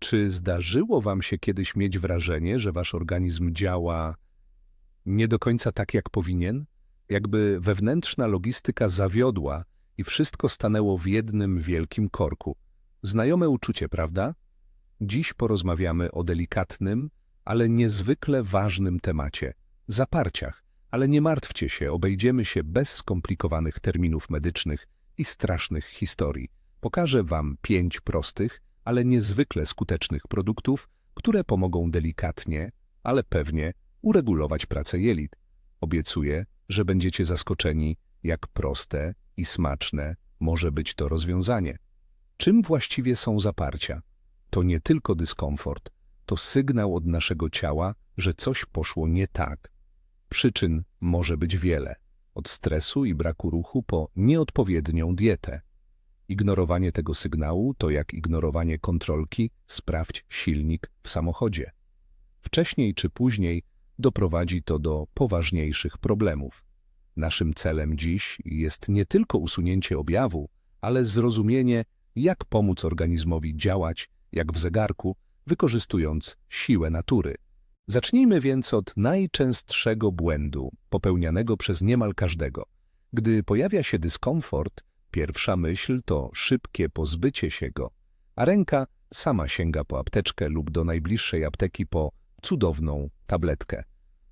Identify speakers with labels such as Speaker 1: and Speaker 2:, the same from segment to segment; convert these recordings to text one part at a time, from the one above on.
Speaker 1: Czy zdarzyło wam się kiedyś mieć wrażenie, że wasz organizm działa nie do końca tak, jak powinien? Jakby wewnętrzna logistyka zawiodła i wszystko stanęło w jednym wielkim korku. Znajome uczucie, prawda? Dziś porozmawiamy o delikatnym, ale niezwykle ważnym temacie zaparciach. Ale nie martwcie się, obejdziemy się bez skomplikowanych terminów medycznych i strasznych historii. Pokażę Wam pięć prostych, ale niezwykle skutecznych produktów, które pomogą delikatnie, ale pewnie uregulować pracę jelit. Obiecuję, że będziecie zaskoczeni, jak proste i smaczne może być to rozwiązanie. Czym właściwie są zaparcia? To nie tylko dyskomfort, to sygnał od naszego ciała, że coś poszło nie tak. Przyczyn może być wiele, od stresu i braku ruchu po nieodpowiednią dietę. Ignorowanie tego sygnału to jak ignorowanie kontrolki sprawdź silnik w samochodzie. Wcześniej czy później doprowadzi to do poważniejszych problemów. Naszym celem dziś jest nie tylko usunięcie objawu, ale zrozumienie, jak pomóc organizmowi działać, jak w zegarku, wykorzystując siłę natury. Zacznijmy więc od najczęstszego błędu, popełnianego przez niemal każdego. Gdy pojawia się dyskomfort, pierwsza myśl to szybkie pozbycie się go, a ręka sama sięga po apteczkę lub do najbliższej apteki po cudowną tabletkę.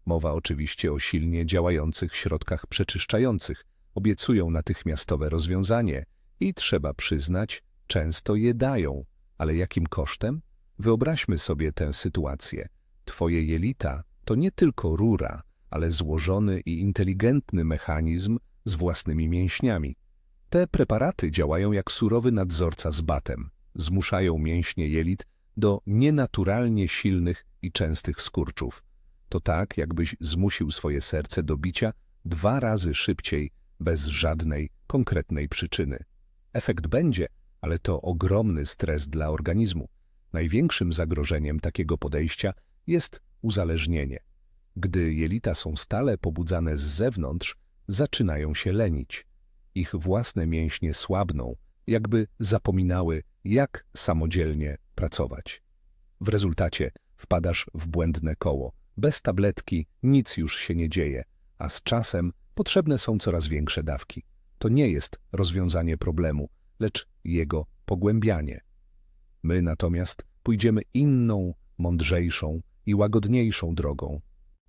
Speaker 1: Mowa oczywiście o silnie działających środkach przeczyszczających. Obiecują natychmiastowe rozwiązanie i trzeba przyznać, często je dają. Ale jakim kosztem? Wyobraźmy sobie tę sytuację. Twoje jelita to nie tylko rura, ale złożony i inteligentny mechanizm z własnymi mięśniami. Te preparaty działają jak surowy nadzorca z batem. Zmuszają mięśnie jelit do nienaturalnie silnych i częstych skurczów. To tak, jakbyś zmusił swoje serce do bicia dwa razy szybciej, bez żadnej konkretnej przyczyny. Efekt będzie, ale to ogromny stres dla organizmu. Największym zagrożeniem takiego podejścia jest uzależnienie. Gdy jelita są stale pobudzane z zewnątrz, zaczynają się lenić. Ich własne mięśnie słabną, jakby zapominały, jak samodzielnie pracować. W rezultacie wpadasz w błędne koło. Bez tabletki nic już się nie dzieje, a z czasem potrzebne są coraz większe dawki. To nie jest rozwiązanie problemu, lecz jego pogłębianie. My natomiast pójdziemy inną, mądrzejszą i łagodniejszą drogą.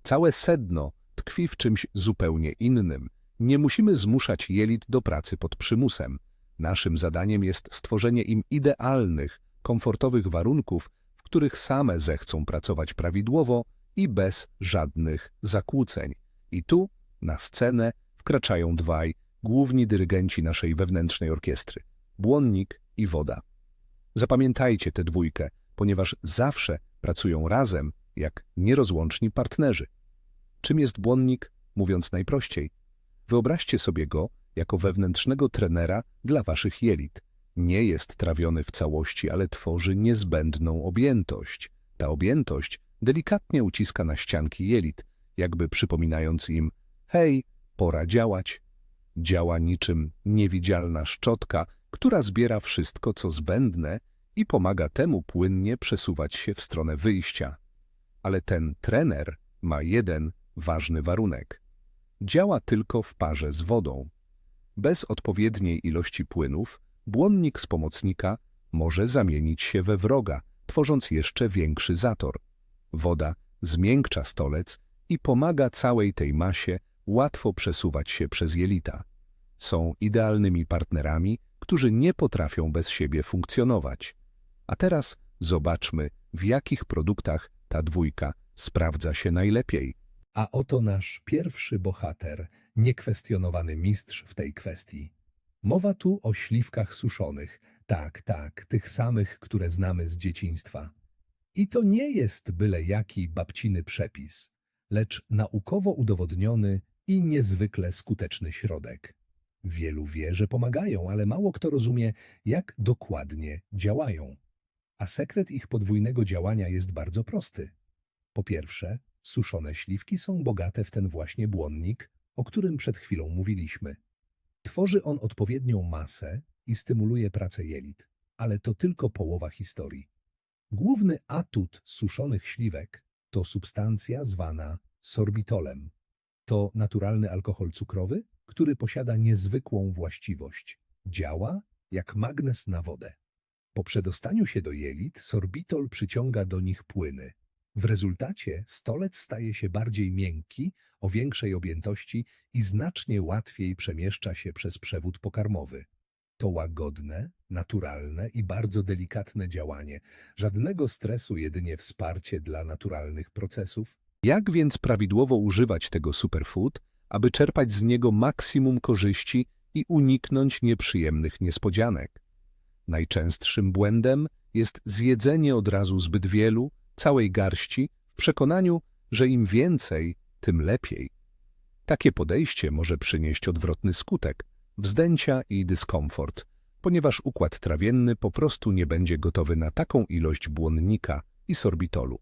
Speaker 1: Całe sedno tkwi w czymś zupełnie innym. Nie musimy zmuszać jelit do pracy pod przymusem. Naszym zadaniem jest stworzenie im idealnych, komfortowych warunków, w których same zechcą pracować prawidłowo i bez żadnych zakłóceń. I tu, na scenę, wkraczają dwaj główni dyrygenci naszej wewnętrznej orkiestry – błonnik i woda. Zapamiętajcie tę dwójkę, ponieważ zawsze pracują razem jak nierozłączni partnerzy. Czym jest błonnik, mówiąc najprościej? Wyobraźcie sobie go jako wewnętrznego trenera dla waszych jelit. Nie jest trawiony w całości, ale tworzy niezbędną objętość. Ta objętość delikatnie uciska na ścianki jelit, jakby przypominając im hej, pora działać. Działa niczym niewidzialna szczotka, która zbiera wszystko, co zbędne i pomaga temu płynnie przesuwać się w stronę wyjścia. Ale ten trener ma jeden ważny warunek. Działa tylko w parze z wodą. Bez odpowiedniej ilości płynów błonnik z pomocnika może zamienić się we wroga, tworząc jeszcze większy zator. Woda zmiękcza stolec i pomaga całej tej masie łatwo przesuwać się przez jelita. Są idealnymi partnerami, którzy nie potrafią bez siebie funkcjonować. A teraz zobaczmy, w jakich produktach ta dwójka sprawdza się najlepiej. A oto nasz pierwszy bohater, niekwestionowany mistrz w tej kwestii. Mowa tu o śliwkach suszonych, tak, tak, tych samych, które znamy z dzieciństwa. I to nie jest byle jaki babciny przepis, lecz naukowo udowodniony i niezwykle skuteczny środek. Wielu wie, że pomagają, ale mało kto rozumie, jak dokładnie działają. A sekret ich podwójnego działania jest bardzo prosty. Po pierwsze, suszone śliwki są bogate w ten właśnie błonnik, o którym przed chwilą mówiliśmy. Tworzy on odpowiednią masę i stymuluje pracę jelit, ale to tylko połowa historii. Główny atut suszonych śliwek to substancja zwana sorbitolem. To naturalny alkohol cukrowy, który posiada niezwykłą właściwość. Działa jak magnes na wodę. Po przedostaniu się do jelit sorbitol przyciąga do nich płyny. W rezultacie stolec staje się bardziej miękki, o większej objętości i znacznie łatwiej przemieszcza się przez przewód pokarmowy. To łagodne, naturalne i bardzo delikatne działanie. Żadnego stresu, jedynie wsparcie dla naturalnych procesów. Jak więc prawidłowo używać tego superfood, aby czerpać z niego maksimum korzyści i uniknąć nieprzyjemnych niespodzianek? Najczęstszym błędem jest zjedzenie od razu zbyt wielu, całej garści, w przekonaniu, że im więcej, tym lepiej. Takie podejście może przynieść odwrotny skutek wzdęcia i dyskomfort, ponieważ układ trawienny po prostu nie będzie gotowy na taką ilość błonnika i sorbitolu.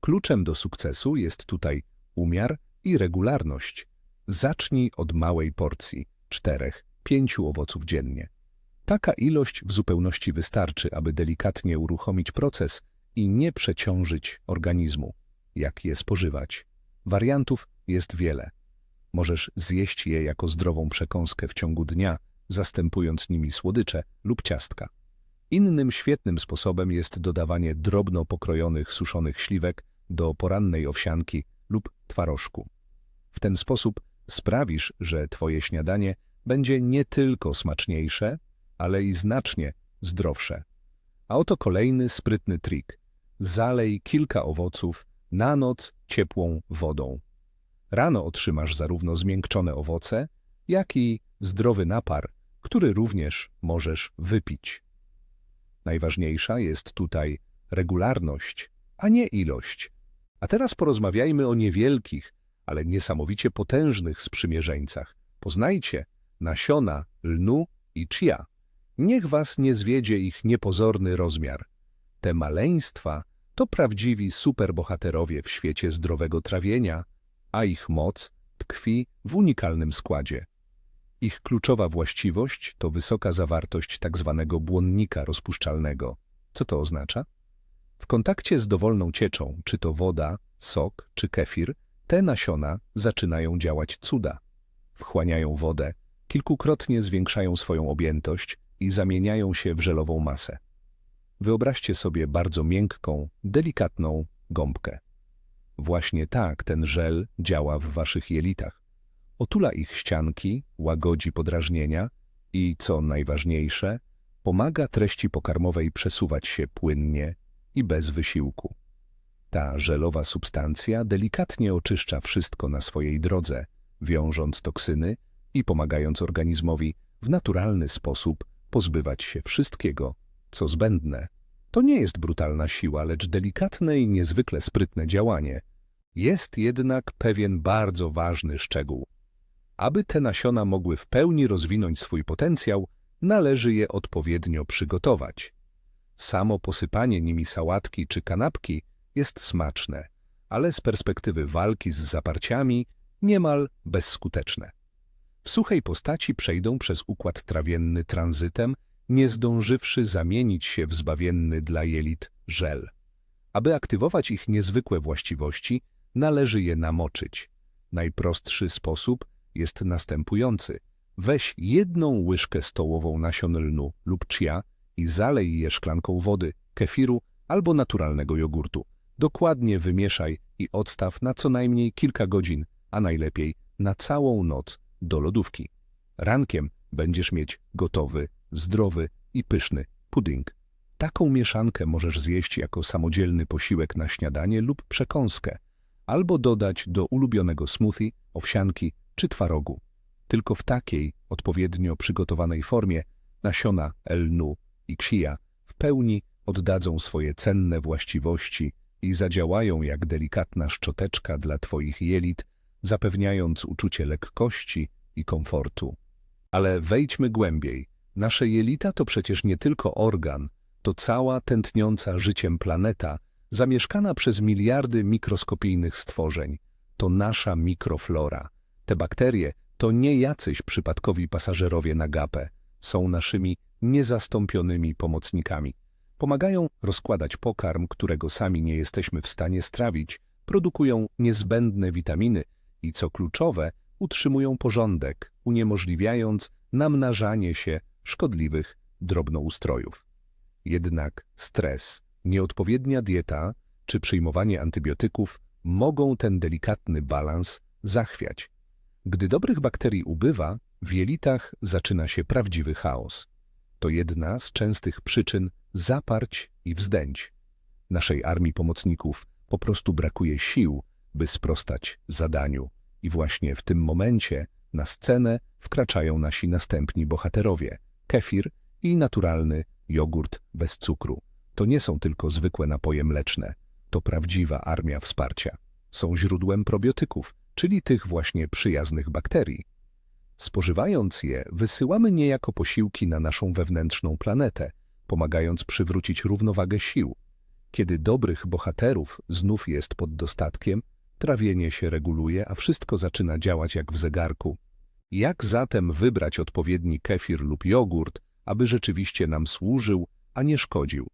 Speaker 1: Kluczem do sukcesu jest tutaj umiar i regularność. Zacznij od małej porcji, czterech, pięciu owoców dziennie. Taka ilość w zupełności wystarczy, aby delikatnie uruchomić proces i nie przeciążyć organizmu. Jak je spożywać? Wariantów jest wiele. Możesz zjeść je jako zdrową przekąskę w ciągu dnia, zastępując nimi słodycze lub ciastka. Innym świetnym sposobem jest dodawanie drobno pokrojonych suszonych śliwek do porannej owsianki lub twarożku. W ten sposób sprawisz, że Twoje śniadanie będzie nie tylko smaczniejsze, ale i znacznie zdrowsze. A oto kolejny sprytny trik. Zalej kilka owoców na noc ciepłą wodą. Rano otrzymasz zarówno zmiękczone owoce, jak i zdrowy napar, który również możesz wypić. Najważniejsza jest tutaj regularność, a nie ilość. A teraz porozmawiajmy o niewielkich, ale niesamowicie potężnych sprzymierzeńcach. Poznajcie nasiona lnu i chia. Niech was nie zwiedzie ich niepozorny rozmiar. Te maleństwa to prawdziwi superbohaterowie w świecie zdrowego trawienia, a ich moc tkwi w unikalnym składzie. Ich kluczowa właściwość to wysoka zawartość tzw. błonnika rozpuszczalnego. Co to oznacza? W kontakcie z dowolną cieczą, czy to woda, sok czy kefir, te nasiona zaczynają działać cuda. Wchłaniają wodę, kilkukrotnie zwiększają swoją objętość i zamieniają się w żelową masę. Wyobraźcie sobie bardzo miękką, delikatną gąbkę. Właśnie tak ten żel działa w waszych jelitach. Otula ich ścianki, łagodzi podrażnienia i, co najważniejsze, pomaga treści pokarmowej przesuwać się płynnie i bez wysiłku. Ta żelowa substancja delikatnie oczyszcza wszystko na swojej drodze, wiążąc toksyny i pomagając organizmowi w naturalny sposób pozbywać się wszystkiego, co zbędne. To nie jest brutalna siła, lecz delikatne i niezwykle sprytne działanie. Jest jednak pewien bardzo ważny szczegół. Aby te nasiona mogły w pełni rozwinąć swój potencjał, należy je odpowiednio przygotować. Samo posypanie nimi sałatki czy kanapki jest smaczne, ale z perspektywy walki z zaparciami niemal bezskuteczne. W suchej postaci przejdą przez układ trawienny tranzytem, nie zdążywszy zamienić się w zbawienny dla jelit żel. Aby aktywować ich niezwykłe właściwości, należy je namoczyć. Najprostszy sposób jest następujący. Weź jedną łyżkę stołową nasion lnu lub chia i zalej je szklanką wody, kefiru albo naturalnego jogurtu. Dokładnie wymieszaj i odstaw na co najmniej kilka godzin, a najlepiej na całą noc do lodówki. Rankiem będziesz mieć gotowy, zdrowy i pyszny pudding. Taką mieszankę możesz zjeść jako samodzielny posiłek na śniadanie lub przekąskę, albo dodać do ulubionego smoothie, owsianki czy twarogu. Tylko w takiej, odpowiednio przygotowanej formie nasiona lnu i ksija w pełni oddadzą swoje cenne właściwości i zadziałają jak delikatna szczoteczka dla Twoich jelit, zapewniając uczucie lekkości i komfortu. Ale wejdźmy głębiej. Nasze jelita to przecież nie tylko organ, to cała tętniąca życiem planeta, zamieszkana przez miliardy mikroskopijnych stworzeń. To nasza mikroflora. Te bakterie to nie jacyś przypadkowi pasażerowie na gapę, są naszymi niezastąpionymi pomocnikami. Pomagają rozkładać pokarm, którego sami nie jesteśmy w stanie strawić, produkują niezbędne witaminy i, co kluczowe, utrzymują porządek, uniemożliwiając namnażanie się szkodliwych drobnoustrojów. Jednak stres, nieodpowiednia dieta czy przyjmowanie antybiotyków mogą ten delikatny balans zachwiać. Gdy dobrych bakterii ubywa, w jelitach zaczyna się prawdziwy chaos. To jedna z częstych przyczyn zaparć i wzdęć. Naszej armii pomocników po prostu brakuje sił, by sprostać zadaniu. I właśnie w tym momencie na scenę wkraczają nasi następni bohaterowie – kefir i naturalny jogurt bez cukru. To nie są tylko zwykłe napoje mleczne, to prawdziwa armia wsparcia. Są źródłem probiotyków, czyli tych właśnie przyjaznych bakterii. Spożywając je, wysyłamy niejako posiłki na naszą wewnętrzną planetę, pomagając przywrócić równowagę sił. Kiedy dobrych bohaterów znów jest pod dostatkiem, trawienie się reguluje, a wszystko zaczyna działać jak w zegarku. Jak zatem wybrać odpowiedni kefir lub jogurt, aby rzeczywiście nam służył, a nie szkodził?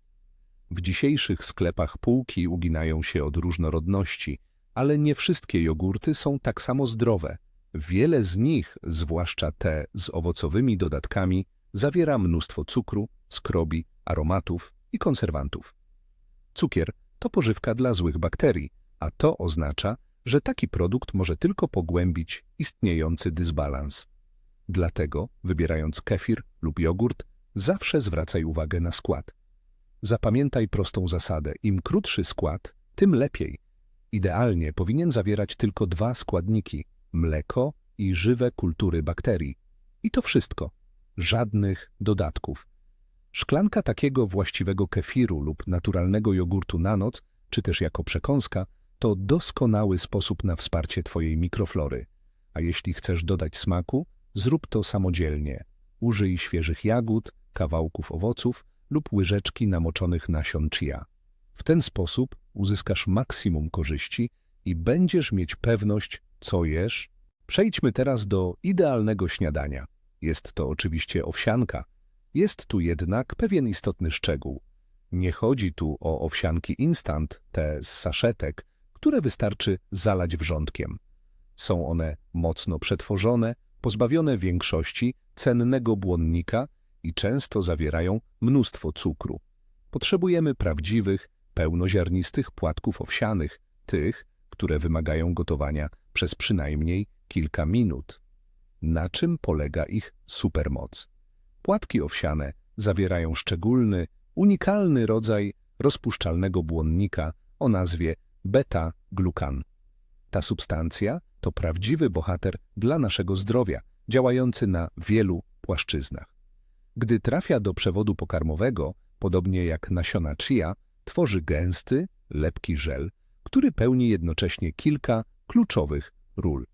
Speaker 1: W dzisiejszych sklepach półki uginają się od różnorodności, ale nie wszystkie jogurty są tak samo zdrowe. Wiele z nich, zwłaszcza te z owocowymi dodatkami, zawiera mnóstwo cukru, skrobi, aromatów i konserwantów. Cukier to pożywka dla złych bakterii, a to oznacza, że taki produkt może tylko pogłębić istniejący dysbalans. Dlatego, wybierając kefir lub jogurt, zawsze zwracaj uwagę na skład. Zapamiętaj prostą zasadę: im krótszy skład, tym lepiej. Idealnie powinien zawierać tylko dwa składniki mleko i żywe kultury bakterii. I to wszystko. Żadnych dodatków. Szklanka takiego właściwego kefiru lub naturalnego jogurtu na noc, czy też jako przekąska, to doskonały sposób na wsparcie Twojej mikroflory. A jeśli chcesz dodać smaku, zrób to samodzielnie. Użyj świeżych jagód, kawałków owoców lub łyżeczki namoczonych nasion chia. W ten sposób uzyskasz maksimum korzyści i będziesz mieć pewność, co jesz. Przejdźmy teraz do idealnego śniadania. Jest to oczywiście owsianka. Jest tu jednak pewien istotny szczegół. Nie chodzi tu o owsianki instant, te z saszetek, które wystarczy zalać wrzątkiem. Są one mocno przetworzone, pozbawione większości cennego błonnika i często zawierają mnóstwo cukru. Potrzebujemy prawdziwych, pełnoziarnistych płatków owsianych, tych, które wymagają gotowania przez przynajmniej kilka minut. Na czym polega ich supermoc? Płatki owsiane zawierają szczególny, unikalny rodzaj rozpuszczalnego błonnika o nazwie beta-glukan. Ta substancja to prawdziwy bohater dla naszego zdrowia, działający na wielu płaszczyznach. Gdy trafia do przewodu pokarmowego, podobnie jak nasiona chia, tworzy gęsty, lepki żel, który pełni jednocześnie kilka kluczowych ról.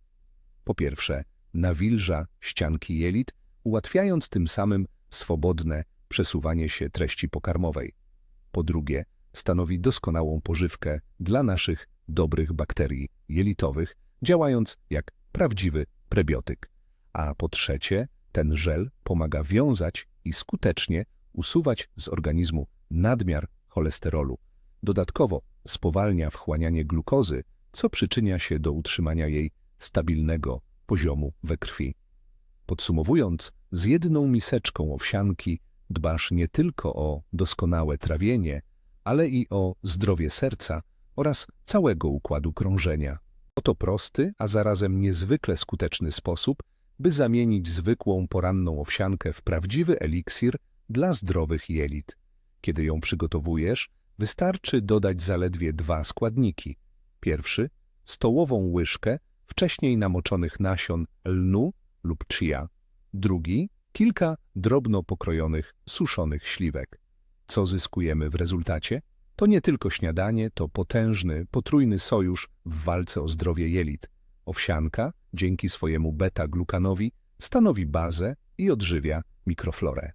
Speaker 1: Po pierwsze, nawilża ścianki jelit, ułatwiając tym samym swobodne przesuwanie się treści pokarmowej. Po drugie, stanowi doskonałą pożywkę dla naszych dobrych bakterii jelitowych, działając jak prawdziwy prebiotyk. A po trzecie, ten żel pomaga wiązać i skutecznie usuwać z organizmu nadmiar cholesterolu. Dodatkowo spowalnia wchłanianie glukozy, co przyczynia się do utrzymania jej stabilnego poziomu we krwi. Podsumowując, z jedną miseczką owsianki dbasz nie tylko o doskonałe trawienie, ale i o zdrowie serca oraz całego układu krążenia. Oto prosty, a zarazem niezwykle skuteczny sposób, by zamienić zwykłą poranną owsiankę w prawdziwy eliksir dla zdrowych jelit. Kiedy ją przygotowujesz, wystarczy dodać zaledwie dwa składniki. Pierwszy – stołową łyżkę wcześniej namoczonych nasion lnu lub chia. Drugi – kilka drobno pokrojonych, suszonych śliwek. Co zyskujemy w rezultacie? To nie tylko śniadanie, to potężny, potrójny sojusz w walce o zdrowie jelit. Owsianka, dzięki swojemu beta-glukanowi, stanowi bazę i odżywia mikroflorę.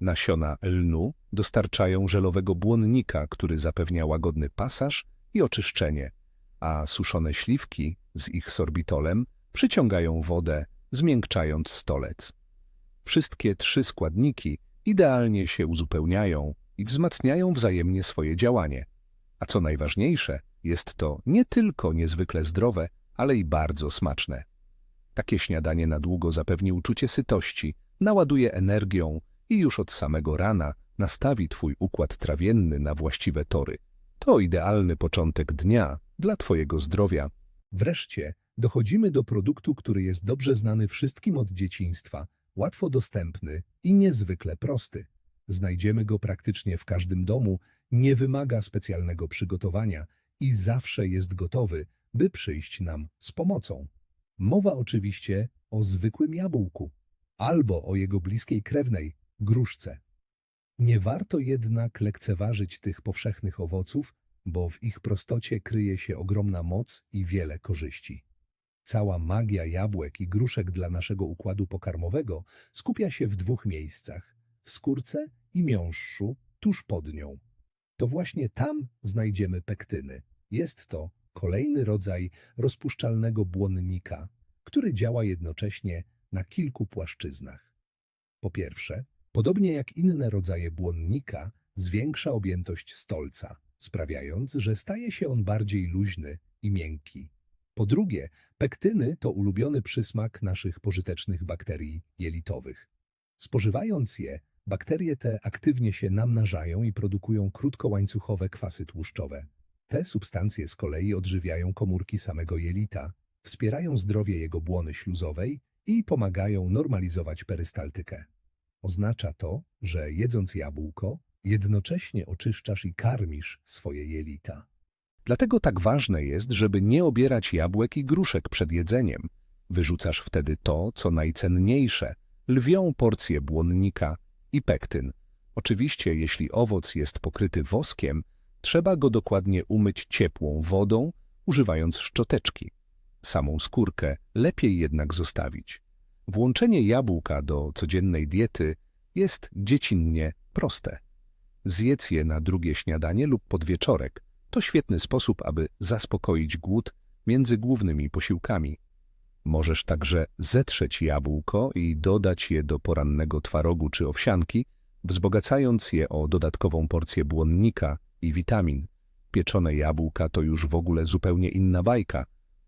Speaker 1: Nasiona lnu dostarczają żelowego błonnika, który zapewnia łagodny pasaż i oczyszczenie, a suszone śliwki z ich sorbitolem przyciągają wodę, zmiękczając stolec. Wszystkie trzy składniki idealnie się uzupełniają, i wzmacniają wzajemnie swoje działanie. A co najważniejsze, jest to nie tylko niezwykle zdrowe, ale i bardzo smaczne. Takie śniadanie na długo zapewni uczucie sytości, naładuje energią i już od samego rana nastawi Twój układ trawienny na właściwe tory. To idealny początek dnia dla Twojego zdrowia. Wreszcie dochodzimy do produktu, który jest dobrze znany wszystkim od dzieciństwa, łatwo dostępny i niezwykle prosty. Znajdziemy go praktycznie w każdym domu, nie wymaga specjalnego przygotowania i zawsze jest gotowy, by przyjść nam z pomocą. Mowa oczywiście o zwykłym jabłku albo o jego bliskiej krewnej, gruszce. Nie warto jednak lekceważyć tych powszechnych owoców, bo w ich prostocie kryje się ogromna moc i wiele korzyści. Cała magia jabłek i gruszek dla naszego układu pokarmowego skupia się w dwóch miejscach w skórce i miąższu tuż pod nią. To właśnie tam znajdziemy pektyny. Jest to kolejny rodzaj rozpuszczalnego błonnika, który działa jednocześnie na kilku płaszczyznach. Po pierwsze, podobnie jak inne rodzaje błonnika, zwiększa objętość stolca, sprawiając, że staje się on bardziej luźny i miękki. Po drugie, pektyny to ulubiony przysmak naszych pożytecznych bakterii jelitowych. Spożywając je, bakterie te aktywnie się namnażają i produkują krótkołańcuchowe kwasy tłuszczowe. Te substancje z kolei odżywiają komórki samego jelita, wspierają zdrowie jego błony śluzowej i pomagają normalizować perystaltykę. Oznacza to, że jedząc jabłko, jednocześnie oczyszczasz i karmisz swoje jelita. Dlatego tak ważne jest, żeby nie obierać jabłek i gruszek przed jedzeniem. Wyrzucasz wtedy to, co najcenniejsze, lwią porcję błonnika i pektyn. Oczywiście, jeśli owoc jest pokryty woskiem, trzeba go dokładnie umyć ciepłą wodą, używając szczoteczki. Samą skórkę lepiej jednak zostawić. Włączenie jabłka do codziennej diety jest dziecinnie proste. Zjedz je na drugie śniadanie lub podwieczorek. To świetny sposób, aby zaspokoić głód między głównymi posiłkami. Możesz także zetrzeć jabłko i dodać je do porannego twarogu czy owsianki, wzbogacając je o dodatkową porcję błonnika i witamin. Pieczone jabłka to już w ogóle zupełnie inna bajka.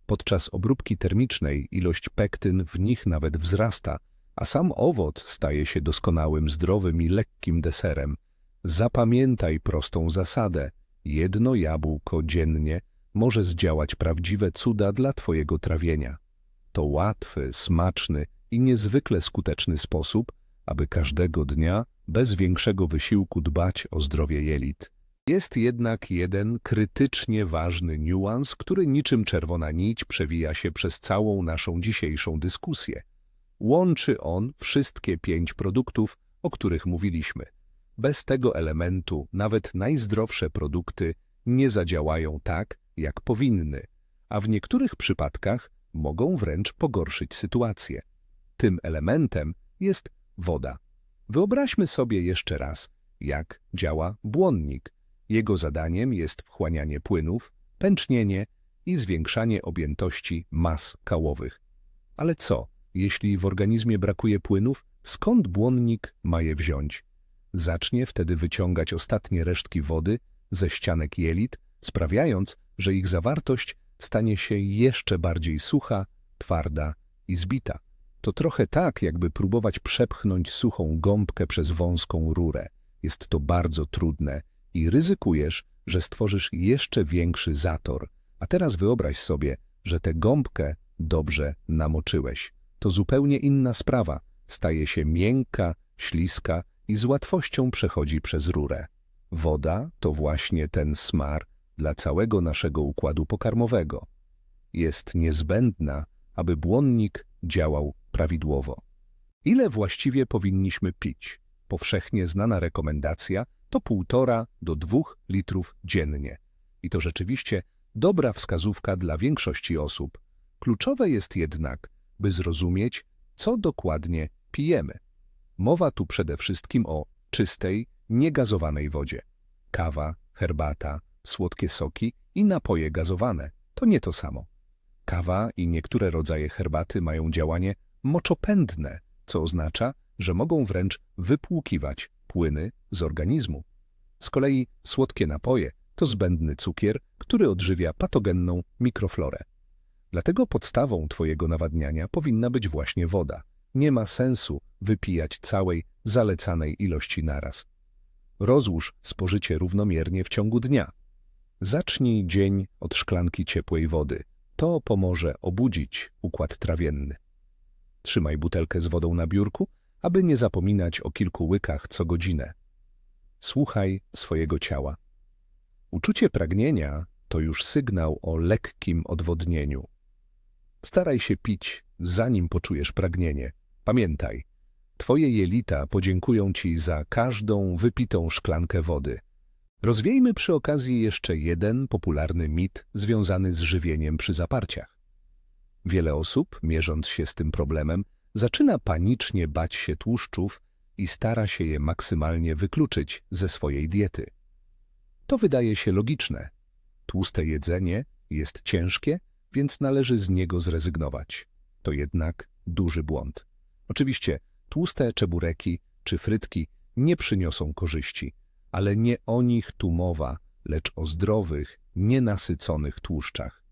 Speaker 1: Podczas obróbki termicznej ilość pektyn w nich nawet wzrasta, a sam owoc staje się doskonałym, zdrowym i lekkim deserem. Zapamiętaj prostą zasadę. Jedno jabłko dziennie może zdziałać prawdziwe cuda dla Twojego trawienia. To łatwy, smaczny i niezwykle skuteczny sposób, aby każdego dnia bez większego wysiłku dbać o zdrowie jelit. Jest jednak jeden krytycznie ważny niuans, który niczym czerwona nić przewija się przez całą naszą dzisiejszą dyskusję. Łączy on wszystkie pięć produktów, o których mówiliśmy. Bez tego elementu nawet najzdrowsze produkty nie zadziałają tak, jak powinny, a w niektórych przypadkach mogą wręcz pogorszyć sytuację. Tym elementem jest woda. Wyobraźmy sobie jeszcze raz, jak działa błonnik. Jego zadaniem jest wchłanianie płynów, pęcznienie i zwiększanie objętości mas kałowych. Ale co, jeśli w organizmie brakuje płynów, skąd błonnik ma je wziąć? Zacznie wtedy wyciągać ostatnie resztki wody ze ścianek jelit, sprawiając, że ich zawartość stanie się jeszcze bardziej sucha, twarda i zbita. To trochę tak, jakby próbować przepchnąć suchą gąbkę przez wąską rurę. Jest to bardzo trudne i ryzykujesz, że stworzysz jeszcze większy zator. A teraz wyobraź sobie, że tę gąbkę dobrze namoczyłeś. To zupełnie inna sprawa. Staje się miękka, śliska i z łatwością przechodzi przez rurę. Woda to właśnie ten smar dla całego naszego układu pokarmowego. Jest niezbędna, aby błonnik działał prawidłowo. Ile właściwie powinniśmy pić? Powszechnie znana rekomendacja to 1,5 do 2 litrów dziennie. I to rzeczywiście dobra wskazówka dla większości osób. Kluczowe jest jednak, by zrozumieć, co dokładnie pijemy. Mowa tu przede wszystkim o czystej, niegazowanej wodzie. Kawa, herbata, słodkie soki i napoje gazowane to nie to samo. Kawa i niektóre rodzaje herbaty mają działanie moczopędne, co oznacza, że mogą wręcz wypłukiwać płyny z organizmu. Z kolei słodkie napoje to zbędny cukier, który odżywia patogenną mikroflorę. Dlatego podstawą Twojego nawadniania powinna być właśnie woda. Nie ma sensu wypijać całej zalecanej ilości naraz. Rozłóż spożycie równomiernie w ciągu dnia. Zacznij dzień od szklanki ciepłej wody. To pomoże obudzić układ trawienny. Trzymaj butelkę z wodą na biurku, aby nie zapominać o kilku łykach co godzinę. Słuchaj swojego ciała. Uczucie pragnienia to już sygnał o lekkim odwodnieniu. Staraj się pić, zanim poczujesz pragnienie. Pamiętaj, twoje jelita podziękują ci za każdą wypitą szklankę wody. Rozwiejmy przy okazji jeszcze jeden popularny mit związany z żywieniem przy zaparciach. Wiele osób, mierząc się z tym problemem, zaczyna panicznie bać się tłuszczów i stara się je maksymalnie wykluczyć ze swojej diety. To wydaje się logiczne. Tłuste jedzenie jest ciężkie, więc należy z niego zrezygnować. To jednak duży błąd. Oczywiście tłuste czebureki czy frytki nie przyniosą korzyści, ale nie o nich tu mowa, lecz o zdrowych, nienasyconych tłuszczach.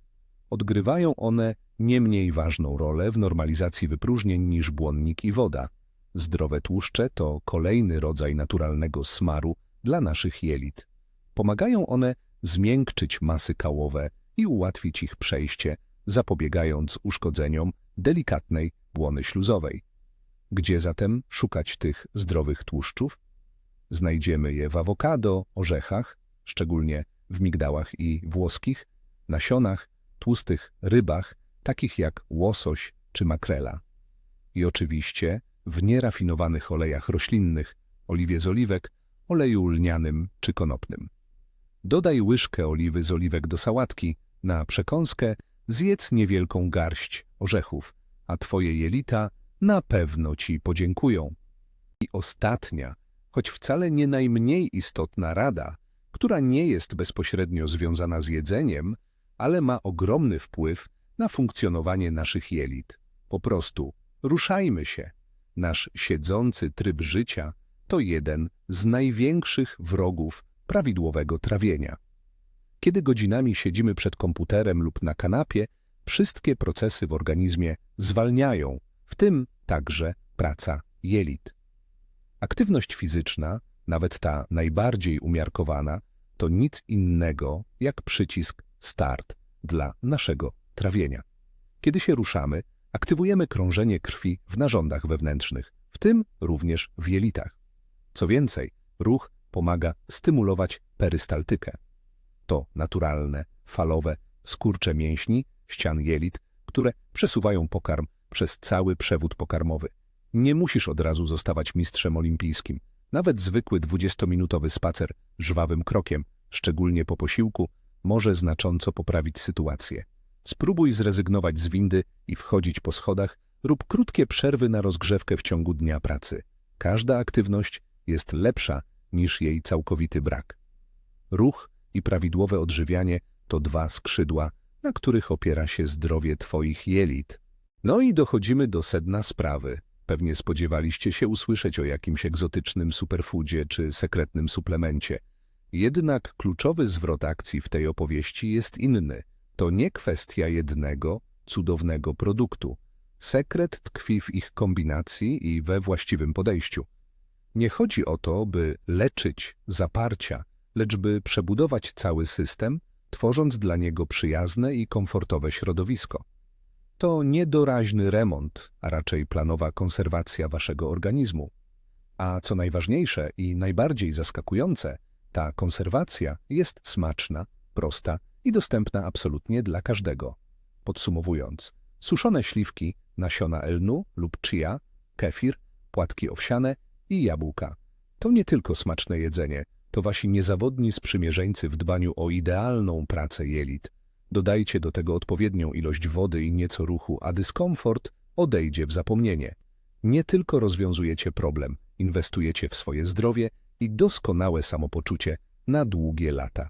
Speaker 1: Odgrywają one nie mniej ważną rolę w normalizacji wypróżnień niż błonnik i woda. Zdrowe tłuszcze to kolejny rodzaj naturalnego smaru dla naszych jelit. Pomagają one zmiękczyć masy kałowe i ułatwić ich przejście, zapobiegając uszkodzeniom delikatnej błony śluzowej. Gdzie zatem szukać tych zdrowych tłuszczów? Znajdziemy je w awokado, orzechach, szczególnie w migdałach i włoskich, nasionach, tłustych rybach, takich jak łosoś czy makrela. I oczywiście w nierafinowanych olejach roślinnych, oliwie z oliwek, oleju lnianym czy konopnym. Dodaj łyżkę oliwy z oliwek do sałatki, na przekąskę zjedz niewielką garść orzechów, a twoje jelita na pewno ci podziękują. I ostatnia, choć wcale nie najmniej istotna rada, która nie jest bezpośrednio związana z jedzeniem, ale ma ogromny wpływ na funkcjonowanie naszych jelit. Po prostu ruszajmy się. Nasz siedzący tryb życia to jeden z największych wrogów prawidłowego trawienia. Kiedy godzinami siedzimy przed komputerem lub na kanapie, wszystkie procesy w organizmie zwalniają, w tym także praca jelit. Aktywność fizyczna, nawet ta najbardziej umiarkowana, to nic innego jak przycisk start dla naszego trawienia. Kiedy się ruszamy, aktywujemy krążenie krwi w narządach wewnętrznych, w tym również w jelitach. Co więcej, ruch pomaga stymulować perystaltykę. To naturalne, falowe skurcze mięśni, ścian jelit, które przesuwają pokarm przez cały przewód pokarmowy. Nie musisz od razu zostawać mistrzem olimpijskim. Nawet zwykły 20-minutowy spacer żwawym krokiem, szczególnie po posiłku, może znacząco poprawić sytuację. Spróbuj zrezygnować z windy i wchodzić po schodach, rób krótkie przerwy na rozgrzewkę w ciągu dnia pracy. Każda aktywność jest lepsza niż jej całkowity brak. Ruch i prawidłowe odżywianie to dwa skrzydła, na których opiera się zdrowie Twoich jelit. No i dochodzimy do sedna sprawy. Pewnie spodziewaliście się usłyszeć o jakimś egzotycznym superfoodzie czy sekretnym suplemencie. Jednak kluczowy zwrot akcji w tej opowieści jest inny. To nie kwestia jednego, cudownego produktu. Sekret tkwi w ich kombinacji i we właściwym podejściu. Nie chodzi o to, by leczyć zaparcia, lecz by przebudować cały system, tworząc dla niego przyjazne i komfortowe środowisko. To niedoraźny remont, a raczej planowa konserwacja waszego organizmu. A co najważniejsze i najbardziej zaskakujące, ta konserwacja jest smaczna, prosta i dostępna absolutnie dla każdego. Podsumowując, suszone śliwki, nasiona elnu lub chia, kefir, płatki owsiane i jabłka. To nie tylko smaczne jedzenie, to wasi niezawodni sprzymierzeńcy w dbaniu o idealną pracę jelit. Dodajcie do tego odpowiednią ilość wody i nieco ruchu, a dyskomfort odejdzie w zapomnienie. Nie tylko rozwiązujecie problem, inwestujecie w swoje zdrowie i doskonałe samopoczucie na długie lata.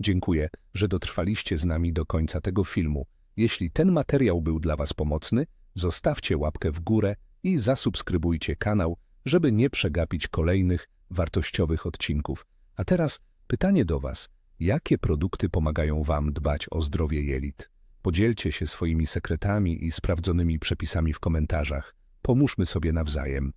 Speaker 1: Dziękuję, że dotrwaliście z nami do końca tego filmu. Jeśli ten materiał był dla Was pomocny, zostawcie łapkę w górę i zasubskrybujcie kanał, żeby nie przegapić kolejnych wartościowych odcinków. A teraz pytanie do Was. Jakie produkty pomagają Wam dbać o zdrowie jelit? Podzielcie się swoimi sekretami i sprawdzonymi przepisami w komentarzach. Pomóżmy sobie nawzajem.